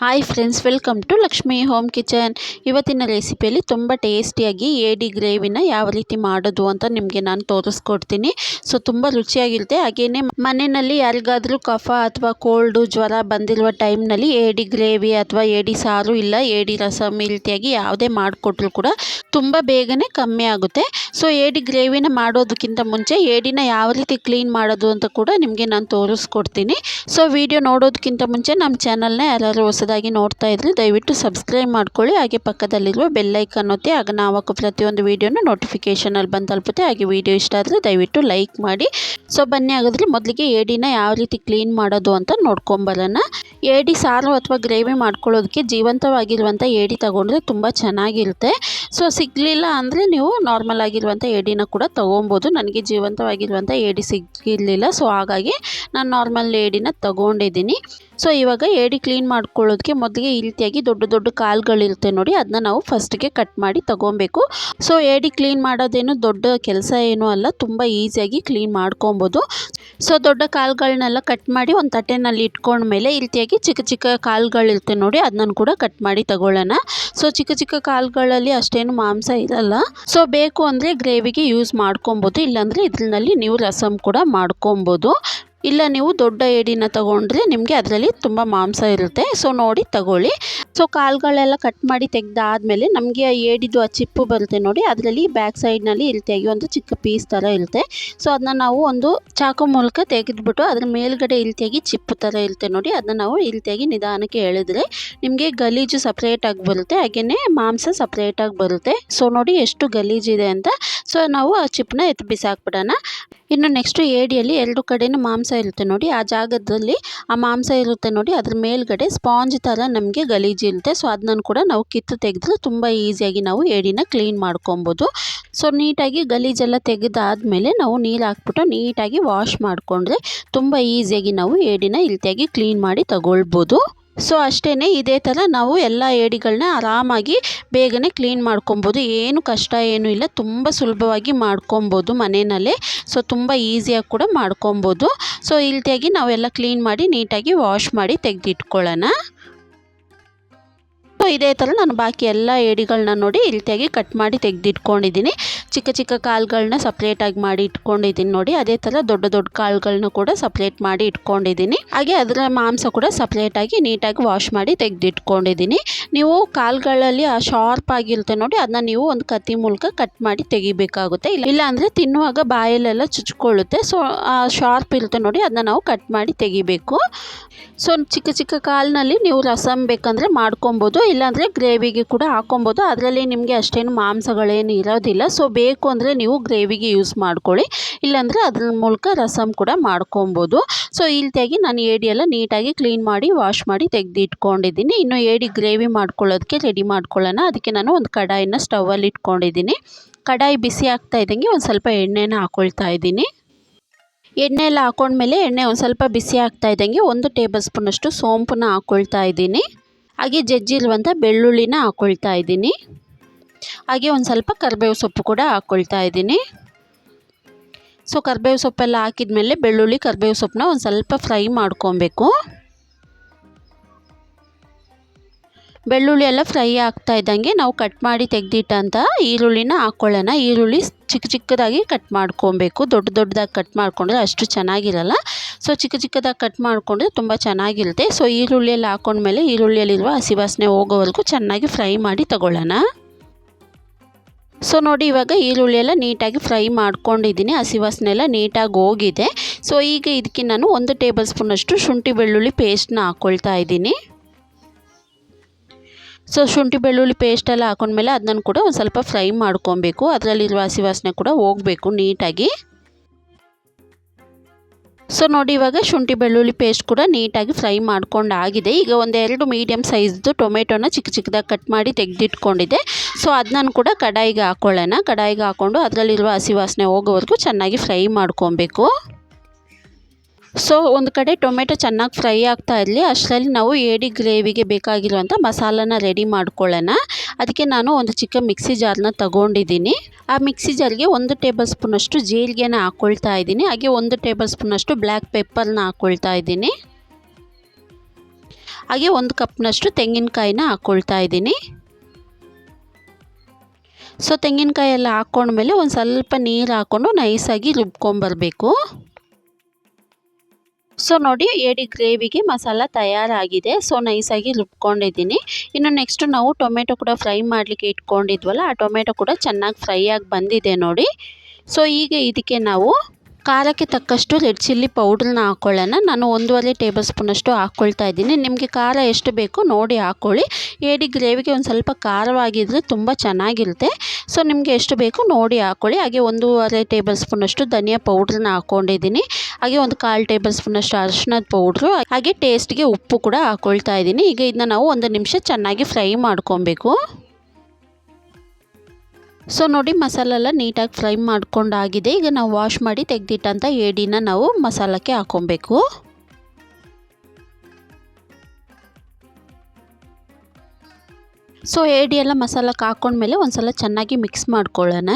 Hi friends welcome to Lakshmi home kitchen ಇವತ್ತಿನ ರೆಸಿಪಿಯಲ್ಲಿ ತುಂಬ ಟೇಸ್ಟಿಯಾಗಿ ಏಡಿ ಗ್ರೇವಿನ ಯಾವ ರೀತಿ ಮಾಡೋದು ಅಂತ ನಿಮಗೆ ನಾನು ತೋರಿಸ್ಕೊಡ್ತೀನಿ. ಸೊ ತುಂಬ ರುಚಿಯಾಗಿರುತ್ತೆ. ಹಾಗೆಯೇ ಮನೆಯಲ್ಲಿ ಯಾರಿಗಾದರೂ ಕಫ ಅಥವಾ ಕೋಲ್ಡು ಜ್ವರ ಬಂದಿರುವ ಟೈಮ್ನಲ್ಲಿ ಏಡಿ ಗ್ರೇವಿ ಅಥವಾ ಏಡಿ ಸಾರು ಇಲ್ಲ ಏಡಿ ರಸಮ್ ಈ ರೀತಿಯಾಗಿ ಯಾವುದೇ ಮಾಡಿಕೊಟ್ರು ಕೂಡ ತುಂಬ ಬೇಗನೆ ಕಮ್ಮಿ ಆಗುತ್ತೆ. ಸೊ ಏಡಿ ಗ್ರೇವಿನ ಮಾಡೋದಕ್ಕಿಂತ ಮುಂಚೆ ಏಡಿನ ಯಾವ ರೀತಿ ಕ್ಲೀನ್ ಮಾಡೋದು ಅಂತ ಕೂಡ ನಿಮಗೆ ನಾನು ತೋರಿಸ್ಕೊಡ್ತೀನಿ. ಸೊ ವಿಡಿಯೋ ನೋಡೋದಕ್ಕಿಂತ ಮುಂಚೆ ನಮ್ಮ ಚಾನಲ್ನ ಯಾರು ಹೊಸದಾಗಿ ನೋಡ್ತಾ ಇದ್ರೆ ದಯವಿಟ್ಟು ಸಬ್ಸ್ಕ್ರೈಬ್ ಮಾಡ್ಕೊಳ್ಳಿ. ಹಾಗೆ ಪಕ್ಕದಲ್ಲಿರುವ ಬೆಲ್ಲೈಕನ್ ಒತ್ತಿ ಆಗ ನಾವು ಹಾಕೋ ಪ್ರತಿಯೊಂದು ವೀಡಿಯೋನು ನೋಟಿಫಿಕೇಷನಲ್ಲಿ ಬಂದು ತಲುಪುತ್ತೆ ಹಾಗೆ ವೀಡಿಯೋ ಇಷ್ಟ ಆದರೆ ದಯವಿಟ್ಟು ಲೈಕ್ ಮಾಡಿ. ಸೊ ಬನ್ನಿ ಹಾಗಾದರೆ ಮೊದಲಿಗೆ ಏಡಿನ ಯಾವ ರೀತಿ ಕ್ಲೀನ್ ಮಾಡೋದು ಅಂತ ನೋಡ್ಕೊಂಬರೋಣ. ಏಡಿ ಸಾರು ಅಥವಾ ಗ್ರೇವಿ ಮಾಡ್ಕೊಳ್ಳೋದಕ್ಕೆ ಜೀವಂತವಾಗಿರುವಂಥ ಏಡಿ ತಗೊಂಡ್ರೆ ತುಂಬ ಚೆನ್ನಾಗಿರುತ್ತೆ. ಸೊ ಸಿಗಲಿಲ್ಲ ಅಂದರೆ ನೀವು ನಾರ್ಮಲ್ ಆಗಿರುವಂಥ ಏಡಿನ ಕೂಡ ತೊಗೊಬೋದು. ನನಗೆ ಜೀವಂತವಾಗಿರುವಂಥ ಏಡಿ ಸಿಗಲಿಲ್ಲ. ಸೊ ಹಾಗಾಗಿ ನಾನು ನಾರ್ಮಲ್ ಏಡಿನ ತೊಗೊಂಡಿದ್ದೀನಿ. ಸೊ ಇವಾಗ ಏಡಿ ಕ್ಲೀನ್ ಮಾಡ್ಕೊಳ್ಳೋದಕ್ಕೆ ಮೊದಲಿಗೆ ಈ ರೀತಿಯಾಗಿ ದೊಡ್ಡ ದೊಡ್ಡ ಕಾಲುಗಳಿರುತ್ತೆ ನೋಡಿ, ಅದನ್ನ ನಾವು ಫಸ್ಟಿಗೆ ಕಟ್ ಮಾಡಿ ತೊಗೊಬೇಕು. ಸೊ ಏಡಿ ಕ್ಲೀನ್ ಮಾಡೋದೇನು ದೊಡ್ಡ ಕೆಲಸ ಏನೂ ಅಲ್ಲ, ತುಂಬ ಈಸಿಯಾಗಿ ಕ್ಲೀನ್ ಮಾಡ್ಕೊಬೋದು. ಸೊ ದೊಡ್ಡ ಕಾಲುಗಳನ್ನೆಲ್ಲ ಕಟ್ ಮಾಡಿ ಒಂದು ತಟ್ಟೆನಲ್ಲಿ ಇಟ್ಕೊಂಡ್ಮೇಲೆ ಈ ರೀತಿಯಾಗಿ ಚಿಕ್ಕ ಚಿಕ್ಕ ಕಾಲುಗಳಿರುತ್ತೆ ನೋಡಿ, ಅದನ್ನ ಕೂಡ ಕಟ್ ಮಾಡಿ ತಗೊಳ್ಳೋಣ. ಸೊ ಚಿಕ್ಕ ಚಿಕ್ಕ ಕಾಲುಗಳಲ್ಲಿ ಅಷ್ಟೇನು ಮಾಂಸ ಇರಲ್ಲ. ಸೊ ಬೇಕು ಅಂದರೆ ಗ್ರೇವಿಗೆ ಯೂಸ್ ಮಾಡ್ಕೊಬೋದು, ಇಲ್ಲಾಂದರೆ ಇದ್ರಲ್ಲಿ ನೀವು ರಸಮ್ ಕೂಡ ಮಾಡ್ಕೊಬೋದು. ಇಲ್ಲ ನೀವು ದೊಡ್ಡ ಏಡಿನ ತಗೊಂಡ್ರೆ ನಿಮಗೆ ಅದರಲ್ಲಿ ತುಂಬ ಮಾಂಸ ಇರುತ್ತೆ. ಸೊ ನೋಡಿ ತಗೊಳ್ಳಿ. ಸೊ ಕಾಲುಗಳೆಲ್ಲ ಕಟ್ ಮಾಡಿ ತೆಗೆದಾದ್ಮೇಲೆ ನಮಗೆ ಆ ಏಡಿದು ಆ ಚಿಪ್ಪು ಬರುತ್ತೆ ನೋಡಿ, ಅದರಲ್ಲಿ ಬ್ಯಾಕ್ ಸೈಡ್ನಲ್ಲಿ ರೀತಿಯಾಗಿ ಒಂದು ಚಿಕ್ಕ ಪೀಸ್ ಥರ ಇರುತ್ತೆ. ಸೊ ಅದನ್ನ ನಾವು ಒಂದು ಚಾಕು ಮೂಲಕ ತೆಗೆದ್ಬಿಟ್ಟು ಅದ್ರ ಮೇಲ್ಗಡೆ ಇಲ್ತಿಯಾಗಿ ಚಿಪ್ಪು ಥರ ಇರುತ್ತೆ ನೋಡಿ, ಅದನ್ನ ನಾವು ಇಲ್ತಿಯಾಗಿ ನಿಧಾನಕ್ಕೆ ಎಳೆದ್ರೆ ನಿಮಗೆ ಗಲೀಜು ಸಪ್ರೇಟಾಗಿ ಬರುತ್ತೆ. ಹಾಗೆಯೇ ಮಾಂಸ ಸಪ್ರೇಟಾಗಿ ಬರುತ್ತೆ. ಸೊ ನೋಡಿ ಎಷ್ಟು ಗಲೀಜಿದೆ ಅಂತ. ಸೊ ನಾವು ಆ ಚಿಪ್ಪನ್ನ ಎತ್ತು ಬಿಸಾಕ್ಬಿಡೋಣ. ಇನ್ನು ನೆಕ್ಸ್ಟು ಏಡಿಯಲ್ಲಿ ಎರಡು ಕಡೆಯೂ ಮಾಂಸ ಇರುತ್ತೆ ನೋಡಿ. ಆ ಜಾಗದಲ್ಲಿ ಆ ಮಾಂಸ ಇರುತ್ತೆ ನೋಡಿ. ಅದ್ರ ಮೇಲ್ಗಡೆ ಸ್ಪಾಂಜ್ ಥರ ನಮಗೆ ಗಲೀಜು ಇರುತ್ತೆ. ಸೊ ಅದನ್ನ ಕೂಡ ನಾವು ಕಿತ್ತು ತೆಗೆದ್ರೆ ತುಂಬ ಈಸಿಯಾಗಿ ನಾವು ಏಡಿನ ಕ್ಲೀನ್ ಮಾಡ್ಕೊಬೋದು. ಸೊ ನೀಟಾಗಿ ಗಲೀಜೆಲ್ಲ ತೆಗೆದಾದ್ಮೇಲೆ ನಾವು ನೀರು ಹಾಕ್ಬಿಟ್ಟು ನೀಟಾಗಿ ವಾಶ್ ಮಾಡಿಕೊಂಡ್ರೆ ತುಂಬ ಈಸಿಯಾಗಿ ನಾವು ಏಡಿನ ಇಲ್ತಿಯಾಗಿ ಕ್ಲೀನ್ ಮಾಡಿ ತಗೊಳ್ಬೋದು. ಸೊ ಅಷ್ಟೇ ಇದೇ ಥರ ನಾವು ಎಲ್ಲ ಏಡಿಗಳನ್ನ ಆರಾಮಾಗಿ ಬೇಗನೆ ಕ್ಲೀನ್ ಮಾಡ್ಕೊಬೋದು. ಏನು ಕಷ್ಟ, ಏನೂ ಇಲ್ಲ. ತುಂಬ ಸುಲಭವಾಗಿ ಮಾಡ್ಕೊಬೋದು ಮನೆಯಲ್ಲೇ. ಸೊ, ತುಂಬ ಈಸಿಯಾಗಿ ಕೂಡ ಮಾಡ್ಕೊಬೋದು. ಸೊ ಈ ರೀತಿಯಾಗಿ ನಾವೆಲ್ಲ ಕ್ಲೀನ್ ಮಾಡಿ ನೀಟಾಗಿ ವಾಶ್ ಮಾಡಿ ತೆಗೆದಿಟ್ಕೊಳ್ಳೋಣ. ಇದೇ ಥರ ನಾನು ಬಾಕಿ ಎಲ್ಲ ಏಡಿಗಳನ್ನ ನೋಡಿ ಈ ರೀತಿಯಾಗಿ ಕಟ್ ಮಾಡಿ ತೆಗೆದಿಟ್ಕೊಂಡಿದ್ದೀನಿ. ಚಿಕ್ಕ ಚಿಕ್ಕ ಕಾಳುಗಳನ್ನ ಸಪ್ರೇಟಾಗಿ ಮಾಡಿ ಇಟ್ಕೊಂಡಿದ್ದೀನಿ ನೋಡಿ. ಅದೇ ಥರ ದೊಡ್ಡ ದೊಡ್ಡ ಕಾಳುಗಳನ್ನ ಕೂಡ ಸಪ್ರೇಟ್ ಮಾಡಿ ಇಟ್ಕೊಂಡಿದ್ದೀನಿ. ಹಾಗೆ ಅದರ ಮಾಂಸ ಕೂಡ ಸಪ್ರೇಟಾಗಿ ನೀಟಾಗಿ ವಾಶ್ ಮಾಡಿ ತೆಗೆದಿಟ್ಕೊಂಡಿದ್ದೀನಿ. ನೀವು ಕಾಳುಗಳಲ್ಲಿ ಆ ಶಾರ್ಪ್ ಆಗಿರುತ್ತೆ ನೋಡಿ, ಅದನ್ನ ನೀವು ಒಂದು ಕತ್ತಿ ಮೂಲಕ ಕಟ್ ಮಾಡಿ ತೆಗಿಬೇಕಾಗುತ್ತೆ. ಇಲ್ಲ ಇಲ್ಲ ಅಂದರೆ ತಿನ್ನುವಾಗ ಬಾಯಲ್ಲೆಲ್ಲ ಚುಚ್ಕೊಳ್ಳುತ್ತೆ. ಸೊ ಆ ಶಾರ್ಪ್ ಇರುತ್ತೆ ನೋಡಿ, ಅದನ್ನ ನಾವು ಕಟ್ ಮಾಡಿ ತೆಗಿಬೇಕು. ಸೊ ಚಿಕ್ಕ ಚಿಕ್ಕ ಕಾಲಿನಲ್ಲಿ ನೀವು ರಸಮ್ ಬೇಕಂದರೆ ಮಾಡ್ಕೊಬೋದು, ಇಲ್ಲಾಂದರೆ ಗ್ರೇವಿಗೆ ಕೂಡ ಹಾಕೊಬೋದು. ಅದರಲ್ಲಿ ನಿಮಗೆ ಅಷ್ಟೇನು ಮಾಂಸಗಳೇನು ಇರೋದಿಲ್ಲ. ಸೊ ಬೇಕು ಅಂದರೆ ನೀವು ಗ್ರೇವಿಗೆ ಯೂಸ್ ಮಾಡ್ಕೊಳ್ಳಿ. ಇಲ್ಲಾಂದರೆ ಅದ್ರ ಮೂಲಕ ರಸಮ್ ಕೂಡ ಮಾಡ್ಕೊಬೋದು. ಸೊ ಈ ರೀತಿಯಾಗಿ ನಾನು ಏಡಿ ಎಲ್ಲ ನೀಟಾಗಿ ಕ್ಲೀನ್ ಮಾಡಿ, ವಾಶ್ ಮಾಡಿ ತೆಗೆದಿಟ್ಕೊಂಡಿದ್ದೀನಿ. ಇನ್ನು ಏಡಿ ಗ್ರೇವಿ ಮಾಡ್ಕೊಳ್ಳೋದಕ್ಕೆ ರೆಡಿ ಮಾಡ್ಕೊಳ್ಳೋಣ. ಅದಕ್ಕೆ ನಾನು ಒಂದು ಕಡಾಯಿನ ಸ್ಟವಲ್ಲಿ ಇಟ್ಕೊಂಡಿದ್ದೀನಿ. ಕಡಾಯಿ ಬಿಸಿ ಆಗ್ತಾ ಇದ್ದಂಗೆ ಒಂದು ಸ್ವಲ್ಪ ಎಣ್ಣೆನ ಹಾಕ್ಕೊಳ್ತಾ ಇದ್ದೀನಿ. ಎಣ್ಣೆ ಎಲ್ಲ ಹಾಕೊಂಡ್ಮೇಲೆ ಎಣ್ಣೆ ಒಂದು ಸ್ವಲ್ಪ ಬಿಸಿ ಆಗ್ತಾ ಇದ್ದಂಗೆ ಒಂದು ಟೇಬಲ್ ಸ್ಪೂನಷ್ಟು ಸೋಂಪನ್ನ ಹಾಕ್ಕೊಳ್ತಾ ಇದ್ದೀನಿ. ಹಾಗೆ ಜಜ್ಜಿಲ್ವಂಥ ಬೆಳ್ಳುಳ್ಳಿನ ಹಾಕ್ಕೊಳ್ತಾ ಇದ್ದೀನಿ. ಹಾಗೆ ಒಂದು ಸ್ವಲ್ಪ ಕರಿಬೇವು ಸೊಪ್ಪು ಕೂಡ ಹಾಕ್ಕೊಳ್ತಾ ಇದ್ದೀನಿ. ಸೊ ಕರಿಬೇವು ಸೊಪ್ಪೆಲ್ಲ ಹಾಕಿದ್ಮೇಲೆ ಬೆಳ್ಳುಳ್ಳಿ, ಕರಿಬೇವು ಸೊಪ್ಪನ್ನ ಒಂದು ಸ್ವಲ್ಪ ಫ್ರೈ ಮಾಡ್ಕೊಬೇಕು. ಬೆಳ್ಳುಳ್ಳಿ ಎಲ್ಲ ಫ್ರೈ ಆಗ್ತಾ ಇದ್ದಂಗೆ ನಾವು ಕಟ್ ಮಾಡಿ ತೆಗೆದಿಟ್ಟಂತಹ ಈರುಳ್ಳಿನ ಹಾಕ್ಕೊಳ್ಳೋಣ ಈರುಳ್ಳಿ ಚಿಕ್ಕ ಚಿಕ್ಕದಾಗಿ ಕಟ್ ಮಾಡ್ಕೊಬೇಕು. ದೊಡ್ಡ ದೊಡ್ಡದಾಗಿ ಕಟ್ ಮಾಡಿಕೊಂಡ್ರೆ ಅಷ್ಟು ಚೆನ್ನಾಗಿರಲ್ಲ. ಸೊ ಚಿಕ್ಕ ಚಿಕ್ಕದಾಗಿ ಕಟ್ ಮಾಡಿಕೊಂಡ್ರೆ ತುಂಬ ಚೆನ್ನಾಗಿರುತ್ತೆ. ಸೊ ಈರುಳ್ಳಿಯಲ್ಲಿ ಹಾಕೊಂಡ್ಮೇಲೆ ಈರುಳ್ಳಿಯಲ್ಲಿರುವ ಹಸಿ ವಾಸನೆ ಹೋಗೋವರೆಗೂ ಚೆನ್ನಾಗಿ ಫ್ರೈ ಮಾಡಿ ತಗೊಳ್ಳೋಣ. ಸೊ ನೋಡಿ ಇವಾಗ ಈರುಳ್ಳಿ ಎಲ್ಲ ನೀಟಾಗಿ ಫ್ರೈ ಮಾಡ್ಕೊಂಡಿದ್ದೀನಿ. ಹಸಿ ವಾಸನೆ ಎಲ್ಲ ನೀಟಾಗಿ ಹೋಗಿದೆ. ಸೊ ಈಗ ಇದಕ್ಕೆ ನಾನು ಒಂದು ಟೇಬಲ್ ಸ್ಪೂನಷ್ಟು ಶುಂಠಿ ಬೆಳ್ಳುಳ್ಳಿ ಪೇಸ್ಟ್ನ ಹಾಕ್ಕೊಳ್ತಾ ಇದ್ದೀನಿ. ಸೊ ಶುಂಠಿ ಬೆಳ್ಳುಳ್ಳಿ ಪೇಸ್ಟೆಲ್ಲ ಹಾಕೊಂಡ್ಮೇಲೆ ಅದನ್ನ ಕೂಡ ಒಂದು ಸ್ವಲ್ಪ ಫ್ರೈ ಮಾಡ್ಕೊಬೇಕು. ಅದರಲ್ಲಿರುವ ಹಸಿ ವಾಸನೆ ಕೂಡ ಹೋಗಬೇಕು ನೀಟಾಗಿ. ಸೊ ನೋಡಿ ಇವಾಗ ಶುಂಠಿ ಬೆಳ್ಳುಳ್ಳಿ ಪೇಸ್ಟ್ ಕೂಡ ನೀಟಾಗಿ ಫ್ರೈ ಮಾಡ್ಕೊಂಡು ಆಗಿದೆ ಈಗ ಒಂದೆರಡು ಮೀಡಿಯಮ್ ಸೈಜ್ದು ಟೊಮೆಟೊನ ಚಿಕ್ಕ ಚಿಕ್ಕದಾಗಿ ಕಟ್ ಮಾಡಿ ತೆಗೆದಿಟ್ಕೊಂಡಿದ್ದೆ. ಸೊ ಅದನ್ನ ಕೂಡ ಕಡಾಯಿಗೆ ಹಾಕೊಳ್ಳೋಣ. ಕಡಾಯಿಗೆ ಹಾಕ್ಕೊಂಡು ಅದರಲ್ಲಿರುವ ಹಸಿ ವಾಸನೆ ಹೋಗೋವರೆಗೂ ಚೆನ್ನಾಗಿ ಫ್ರೈ ಮಾಡ್ಕೊಬೇಕು. ಸೊ ಒಂದು ಕಡೆ ಟೊಮೆಟೊ ಚೆನ್ನಾಗಿ ಫ್ರೈ ಆಗ್ತಾ ಇರಲಿ. ಅಷ್ಟರಲ್ಲಿ ನಾವು ಏಡಿ ಗ್ರೇವಿಗೆ ಬೇಕಾಗಿರುವಂಥ ಮಸಾಲನ ರೆಡಿ ಮಾಡ್ಕೊಳ್ಳೋಣ. ಅದಕ್ಕೆ ನಾನು ಒಂದು ಚಿಕ್ಕ ಮಿಕ್ಸಿ ಜಾರ್ನ ತಗೊಂಡಿದ್ದೀನಿ. ಆ ಮಿಕ್ಸಿ ಜಾರ್ಗೆ ಒಂದು ಟೇಬಲ್ ಸ್ಪೂನಷ್ಟು ಜೀರಿಗೆನ ಹಾಕ್ಕೊಳ್ತಾ ಇದ್ದೀನಿ. ಹಾಗೆ ಒಂದು ಟೇಬಲ್ ಸ್ಪೂನಷ್ಟು ಬ್ಲ್ಯಾಕ್ ಪೆಪ್ಪರ್ನ ಹಾಕ್ಕೊಳ್ತಾ ಇದ್ದೀನಿ. ಹಾಗೆ ಒಂದು ಕಪ್ನಷ್ಟು ತೆಂಗಿನಕಾಯಿನ ಹಾಕ್ಕೊಳ್ತಾ ಇದ್ದೀನಿ. ಸೊ ತೆಂಗಿನಕಾಯಿ ಎಲ್ಲ ಹಾಕ್ಕೊಂಡ್ಮೇಲೆ ಒಂದು ಸ್ವಲ್ಪ ನೀರು ಹಾಕ್ಕೊಂಡು ನೈಸಾಗಿ ರುಬ್ಕೊಂಬರ್ಬೇಕು. ಸೊ ನೋಡಿ ಏಡಿ ಗ್ರೇವಿಗೆ ಮಸಾಲ ತಯಾರಾಗಿದೆ. ಸೊ ನೈಸಾಗಿ ರುಬ್ಕೊಂಡಿದ್ದೀನಿ. ಇನ್ನು ನೆಕ್ಸ್ಟು ನಾವು ಟೊಮೆಟೊ ಕೂಡ ಫ್ರೈ ಮಾಡಲಿಕ್ಕೆ ಇಟ್ಕೊಂಡಿದ್ವಲ್ಲ, ಆ ಟೊಮೆಟೊ ಕೂಡ ಚೆನ್ನಾಗಿ ಫ್ರೈ ಆಗಿ ಬಂದಿದೆ ನೋಡಿ. ಸೊ ಈಗ ಇದಕ್ಕೆ ನಾವು ಖಾರಕ್ಕೆ ತಕ್ಕಷ್ಟು ರೆಡ್ ಚಿಲ್ಲಿ ಪೌಡ್ರನ್ನ ಹಾಕ್ಕೊಳ್ಳೋಣ ನಾನು ಒಂದೂವರೆ ಟೇಬಲ್ ಸ್ಪೂನಷ್ಟು ಹಾಕ್ಕೊಳ್ತಾ ಇದ್ದೀನಿ. ನಿಮಗೆ ಖಾರ ಎಷ್ಟು ಬೇಕು ನೋಡಿ ಹಾಕ್ಕೊಳ್ಳಿ ಏಡಿ ಗ್ರೇವಿಗೆ ಒಂದು ಸ್ವಲ್ಪ ಖಾರವಾಗಿದ್ದರೆ ತುಂಬ ಚೆನ್ನಾಗಿರುತ್ತೆ. ಸೊ, ನಿಮಗೆ ಎಷ್ಟು ಬೇಕು ನೋಡಿ ಹಾಕ್ಕೊಳ್ಳಿ ಹಾಗೆ ಒಂದೂವರೆ ಟೇಬಲ್ ಸ್ಪೂನಷ್ಟು ಧನಿಯಾ ಪೌಡ್ರನ್ನ ಹಾಕ್ಕೊಂಡಿದ್ದೀನಿ ಹಾಗೆ ಒಂದು ಕಾಲು ಟೇಬಲ್ ಸ್ಪೂನಷ್ಟು ಅರಿಶಿನದ ಪೌಡ್ರು. ಹಾಗೆ ಟೇಸ್ಟ್ಗೆ ಉಪ್ಪು ಕೂಡ ಹಾಕ್ಕೊಳ್ತಾ ಇದ್ದೀನಿ. ಈಗ ಇದನ್ನ ನಾವು ಒಂದು ನಿಮಿಷ ಚೆನ್ನಾಗಿ ಫ್ರೈ ಮಾಡ್ಕೊಬೇಕು. ಸೊ ನೋಡಿ ಮಸಾಲೆ ಎಲ್ಲ ನೀಟಾಗಿ ಫ್ರೈ ಮಾಡ್ಕೊಂಡಾಗಿದೆ. ಈಗ ನಾವು ವಾಶ್ ಮಾಡಿ ತೆಗೆದಿಟ್ಟಂಥ ಏಡಿನ ನಾವು ಮಸಾಲಕ್ಕೆ ಹಾಕೊಬೇಕು. ಸೊ ಏಡಿ ಎಲ್ಲ ಮಸಾಲಕ್ಕೆ ಹಾಕ್ಕೊಂಡ್ಮೇಲೆ ಒಂದ್ಸಲ ಚೆನ್ನಾಗಿ ಮಿಕ್ಸ್ ಮಾಡ್ಕೊಳ್ಳೋಣ.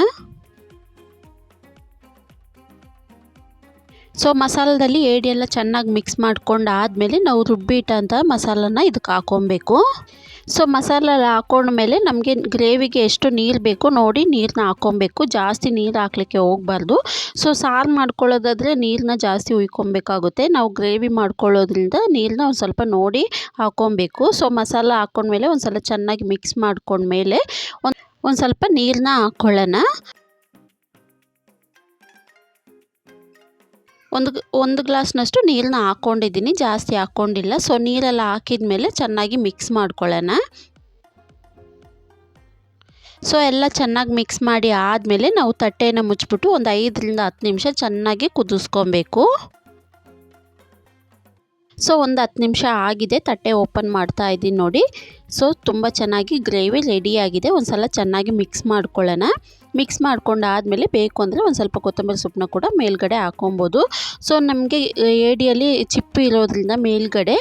ಸೊ ಮಸಾಲದಲ್ಲಿ ಏಡಿ ಎಲ್ಲ ಚೆನ್ನಾಗಿ ಮಿಕ್ಸ್ ಮಾಡ್ಕೊಂಡು ಆದಮೇಲೆ ನಾವು ರುಬ್ಬಿಟ್ಟಂಥ ಮಸಾಲನ ಇದಕ್ಕೆ ಹಾಕ್ಕೊಬೇಕು ಸೊ ಮಸಾಲ ಹಾಕೊಂಡ್ಮೇಲೆ ನಮಗೆ ಗ್ರೇವಿಗೆ ಎಷ್ಟು ನೀರು ಬೇಕು ನೋಡಿ ನೀರನ್ನ ಹಾಕ್ಕೊಬೇಕು ಜಾಸ್ತಿ ನೀರು ಹಾಕ್ಲಿಕ್ಕೆ ಹೋಗಬಾರ್ದು. ಸೊ ಸಾರು ಮಾಡ್ಕೊಳ್ಳೋದಾದರೆ ನೀರನ್ನ ಜಾಸ್ತಿ ಉಯ್ಕೊಬೇಕಾಗುತ್ತೆ. ನಾವು ಗ್ರೇವಿ ಮಾಡ್ಕೊಳ್ಳೋದ್ರಿಂದ ನೀರನ್ನ ಒಂದು ಸ್ವಲ್ಪ ನೋಡಿ ಹಾಕ್ಕೊಬೇಕು ಸೊ ಮಸಾಲ ಹಾಕೊಂಡ್ಮೇಲೆ ಒಂದು ಸಲ ಚೆನ್ನಾಗಿ ಮಿಕ್ಸ್ ಮಾಡ್ಕೊಂಡ್ಮೇಲೆ ಒಂದು ಒಂದು ಸ್ವಲ್ಪ ನೀರನ್ನ ಹಾಕ್ಕೊಳ್ಳೋಣ ಒಂದು ಒಂದು ಗ್ಲಾಸ್ನಷ್ಟು ನೀರನ್ನ ಹಾಕ್ಕೊಂಡಿದ್ದೀನಿ ಜಾಸ್ತಿ ಹಾಕ್ಕೊಂಡಿಲ್ಲ ಸೊ ನೀರೆಲ್ಲ ಹಾಕಿದ ಮೇಲೆ ಚೆನ್ನಾಗಿ ಮಿಕ್ಸ್ ಮಾಡ್ಕೊಳ್ಳೋಣ. ಸೊ ಎಲ್ಲ ಚೆನ್ನಾಗಿ ಮಿಕ್ಸ್ ಮಾಡಿ ಆದಮೇಲೆ ನಾವು ತಟ್ಟೆನ ಮುಚ್ಚಿಬಿಟ್ಟು ಒಂದು ಐದರಿಂದ ಹತ್ತು ನಿಮಿಷ ಚೆನ್ನಾಗಿ ಕುದಿಸ್ಕೊಬೇಕು. ಸೊ ಒಂದು ಹತ್ತು ನಿಮಿಷ ಆಗಿದೆ, ತಟ್ಟೆ ಓಪನ್ ಮಾಡ್ತಾ ಇದ್ದೀನಿ ನೋಡಿ. ಸೊ ತುಂಬ ಚೆನ್ನಾಗಿ ಗ್ರೇವಿ ರೆಡಿಯಾಗಿದೆ ಒಂದು ಸಲ ಚೆನ್ನಾಗಿ ಮಿಕ್ಸ್ ಮಾಡ್ಕೊಳ್ಳೋಣ. ಮಿಕ್ಸ್ ಮಾಡ್ಕೊಂಡು ಆದಮೇಲೆ ಬೇಕು ಅಂದರೆ ಒಂದು ಸ್ವಲ್ಪ ಕೊತ್ತಂಬರಿ ಸೊಪ್ಪನ್ನ ಕೂಡ ಮೇಲ್ಗಡೆ ಹಾಕೊಬೋದು. ಸೊ ನಮಗೆ ಏಡಿಯಲ್ಲಿ ಚಿಪ್ಪು ಇರೋದ್ರಿಂದ ಮೇಲ್ಗಡೆ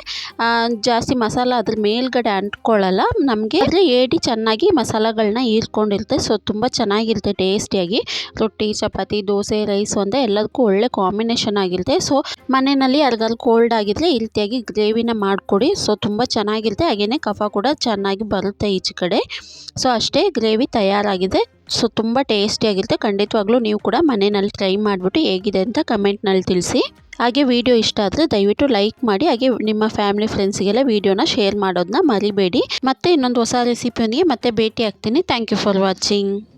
ಜಾಸ್ತಿ ಮಸಾಲ ಅದ್ರ ಮೇಲ್ಗಡೆ ಅಂಟ್ಕೊಳ್ಳಲ್ಲ. ನಮಗೆ ಅಂದರೆ ಏಡಿ ಚೆನ್ನಾಗಿ ಮಸಾಲಗಳನ್ನ ಹೀರ್ಕೊಂಡಿರುತ್ತೆ. ಸೊ ತುಂಬ ಚೆನ್ನಾಗಿರುತ್ತೆ ಟೇಸ್ಟಿಯಾಗಿ. ರೊಟ್ಟಿ, ಚಪಾತಿ, ದೋಸೆ ರೈಸ್ ಅಂತ ಎಲ್ಲದಕ್ಕೂ ಒಳ್ಳೆ ಕಾಂಬಿನೇಷನ್ ಆಗಿರುತ್ತೆ. ಸೊ ಮನೆಯಲ್ಲಿ ಯಾರಿಗಾದ್ರು ಕೋಲ್ಡ್ ಆಗಿದ್ರೆ ಈ ರೀತಿಯಾಗಿ ಗ್ರೇವಿನ ಮಾಡಿಕೊಡಿ. ಸೊ ತುಂಬ ಚೆನ್ನಾಗಿರುತ್ತೆ. ಹಾಗೆಯೇ ಕಫ ಕೂಡ ಚೆನ್ನಾಗಿ ಬರುತ್ತೆ ಈಚೆ ಕಡೆ. ಸೊ ಅಷ್ಟೇ ಗ್ರೇವಿ ತಯಾರಾಗಿದೆ. ಸೊ, ತುಂಬ ಟೇಸ್ಟಿಯಾಗಿರುತ್ತೆ ಖಂಡಿತವಾಗ್ಲೂ ನೀವು ಕೂಡ ಮನೆಯಲ್ಲಿ ಟ್ರೈ ಮಾಡಿಬಿಟ್ಟು ಹೇಗಿದೆ ಅಂತ ಕಮೆಂಟ್ನಲ್ಲಿ ತಿಳಿಸಿ. ಹಾಗೆ ವಿಡಿಯೋ ಇಷ್ಟ ಆದರೆ ದಯವಿಟ್ಟು ಲೈಕ್ ಮಾಡಿ, ಹಾಗೆ ನಿಮ್ಮ ಫ್ಯಾಮಿಲಿ ಫ್ರೆಂಡ್ಸ್ಗೆಲ್ಲ ವಿಡಿಯೋನ ಶೇರ್ ಮಾಡೋದನ್ನ ಮರಿಬೇಡಿ. ಮತ್ತೆ ಇನ್ನೊಂದು ಹೊಸ ರೆಸಿಪಿಯೊಂದಿಗೆ ಮತ್ತೆ ಭೇಟಿ ಆಗ್ತೀನಿ. Thank you for watching